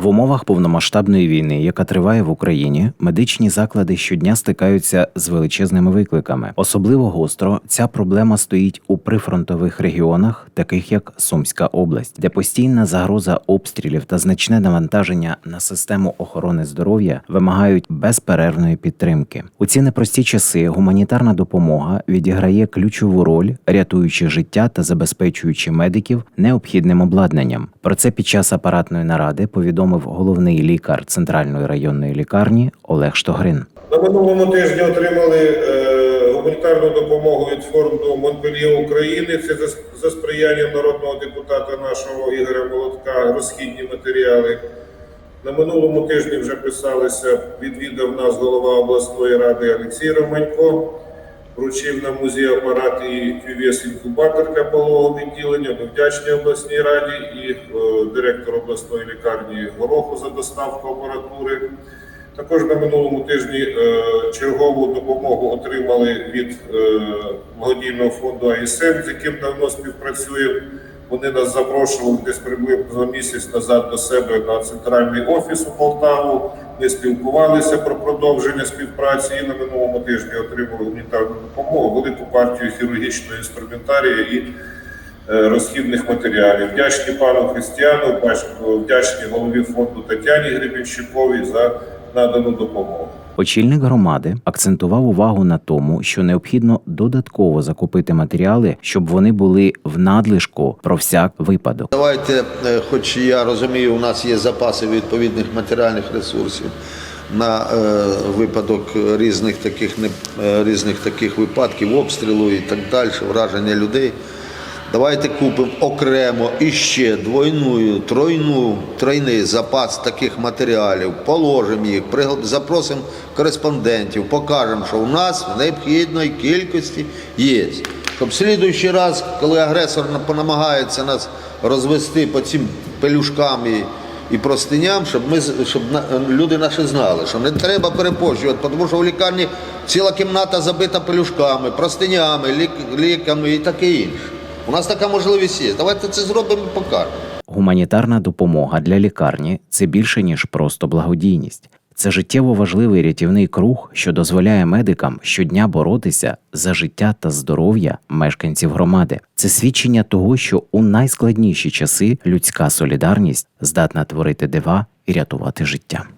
В умовах повномасштабної війни, яка триває в Україні, медичні заклади щодня стикаються з величезними викликами. Особливо гостро ця проблема стоїть у прифронтових регіонах, таких як Сумська область, де постійна загроза обстрілів та значне навантаження на систему охорони здоров'я вимагають безперервної підтримки. У ці непрості часи гуманітарна допомога відіграє ключову роль, рятуючи життя та забезпечуючи медиків необхідним обладнанням. Про це під час апаратної наради повідомив головний лікар центральної районної лікарні Олег Штогрин. На минулому тижні отримали е, гуманітарну допомогу від фонду Монпельє України. Це за сприяння народного депутата нашого Ігоря Молотка, розхідні матеріали. На минулому тижні вже писалися, відвідав нас голова обласної ради Олексій Романько, вручив нам музей апарат і QVS інкубаторка пологового відділення. Ми вдячні обласній раді і е, директор обласної лікарні Гороху за доставку апаратури. Також на минулому тижні е, чергову допомогу отримали від е, благодійного фонду АІСМ, з яким давно співпрацюємо. Вони нас запрошували десь приблизно місяць назад до себе на центральний офіс у Полтаву. Ми спілкувалися про продовження співпраці і на минулому тижні отримали гуманітарну допомогу, велику партію хірургічного інструментарія і е, розхідних матеріалів. Вдячні пану Християну, вдячні голові фонду Тетяні Гребінщиковій за надану допомогу. Очільник громади акцентував увагу на тому, що необхідно додатково закупити матеріали, щоб вони були в надлишку про всяк випадок. Давайте, е, хоч я розумію, у нас є запаси відповідних матеріальних ресурсів на е, випадок різних таких е, різних таких випадків, обстрілу і так далі, враження людей. Давайте купимо окремо іще двойну, тройну, тройний запас таких матеріалів, положимо їх, запросимо кореспондентів, покажемо, що у нас в необхідної кількості є. Щоб слідуючий раз, коли агресор на- намагається нас розвести по цим пелюшкам і, і простиням, щоб ми щоб люди наші знали, що не треба перепощувати, тому що в лікарні ціла кімната забита пелюшками, простинями, лік, ліками і таке інше. У нас така можливість є. Давайте це зробимо і покажемо. Гуманітарна допомога для лікарні це більше ніж просто благодійність. Це життєво важливий рятівний круг, що дозволяє медикам щодня боротися за життя та здоров'я мешканців громади. Це свідчення того, що у найскладніші часи людська солідарність здатна творити дива і рятувати життя.